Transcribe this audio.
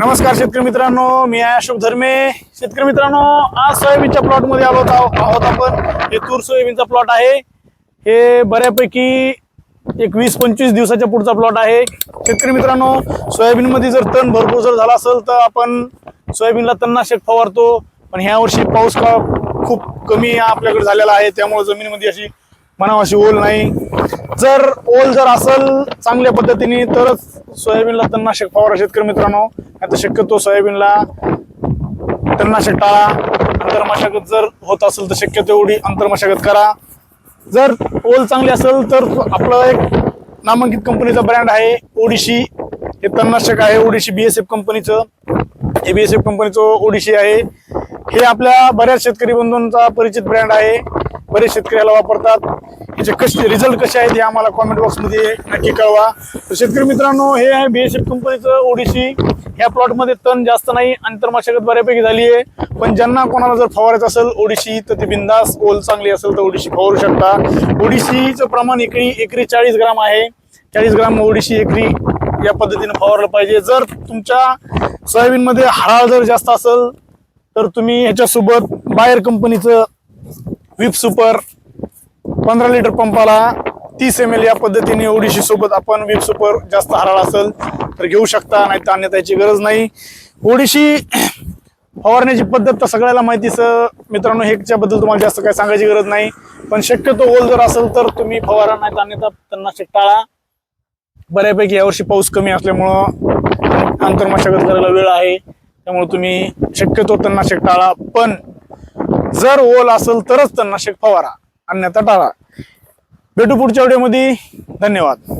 नमस्कार शेतकरी मित्रांनो मी आहे अशोक धर्मे. शेतकरी मित्रांनो आज सोयाबीनच्या प्लॉटमध्ये आलो आहोत आपण. हे तूर सोयाबीनचा प्लॉट आहे. हे बऱ्यापैकी एक वीस पंचवीस दिवसाच्या पुढचा प्लॉट आहे. शेतकरी मित्रांनो सोयाबीन मध्ये जर तण भरपूर जर झाला असेल तर आपण सोयाबीनला तणनाशक फवारतो. पण ह्या वर्षी पाऊस का खूप कमी आपल्याकडे झालेला आहे. त्यामुळे जमिनीमध्ये अशी म्हणाव अशी ओल नाही. जर ओल जर असेल चांगल्या पद्धतीने तरच सोयाबीनला तणनाशक फवारा शेतकरी मित्रांनो. आता शक्यतो सोयाबीनला तणनाशक टाळा. अंतर्मशागत जर होत असेल तर शक्यतो एवढी अंतर्मशागत करा. जर ओल चांगली असेल तर आपलं एक नामांकित कंपनीचा ब्रँड आहे ओडिशी. हे तणनाशक आहे ओडिशी बीएसएफ कंपनीचं. हे बीएसएफ कंपनीचं ओडिशी आहे. हे आपल्या बऱ्याच शेतकरी बंधूंचा परिचित ब्रँड आहे. बरेच शेतकरी याला वापरतात. याचे कसे रिझल्ट कसे आहेत हे आम्हाला कॉमेंट बॉक्समध्ये नक्की कळवा. तर शेतकरी मित्रांनो हे आहे बीएसएफ कंपनीचं ओडिशी. ह्या प्लॉटमध्ये तण जास्त नाही अंतर्मशागत बऱ्यापैकी झाली आहे. पण ज्यांना कोणाला जर फवारायचं असेल ओडिशी तर ते बिंदास ओल चांगली असेल तर ओडिशी फवारू शकता. ओडिशीचं प्रमाण एकरी एकरी चाळीस ग्राम आहे. चाळीस ग्राम ओडिशी एकरी या पद्धतीने फवारलं पाहिजे. जर तुमच्या सोयाबीनमध्ये हळाळ जर जास्त असेल तर तुम्ही ह्याच्यासोबत बायर कंपनीचं विप सुपर पंधरा लिटर पंपाला तीस एम एल या पद्धतीने ओडिशी सोबत आपण विप सुपर जास्त हराळ असेल तर घेऊ शकता नाही तर अन्यथा याची गरज नाही. थोडीशी फवारण्याची पद्धत तर सगळ्याला माहितीच मित्रांनो ह्याच्याबद्दल तुम्हाला जास्त काही सांगायची गरज नाही. पण शक्यतो ओल जर असेल तर तुम्ही फवारा नाही तर अन्यथा तणनाशक टाळा. बऱ्यापैकी यावर्षी पाऊस कमी असल्यामुळं आंतरमशागत करायला वेळ आहे. त्यामुळे तुम्ही शक्यतो तणनाशक टाळा. पण जर ओल असेल तरच तणनाशक फवारा. अन्यथा टाळा. भेटू पुढच्या व्हिडिओमध्ये. धन्यवाद.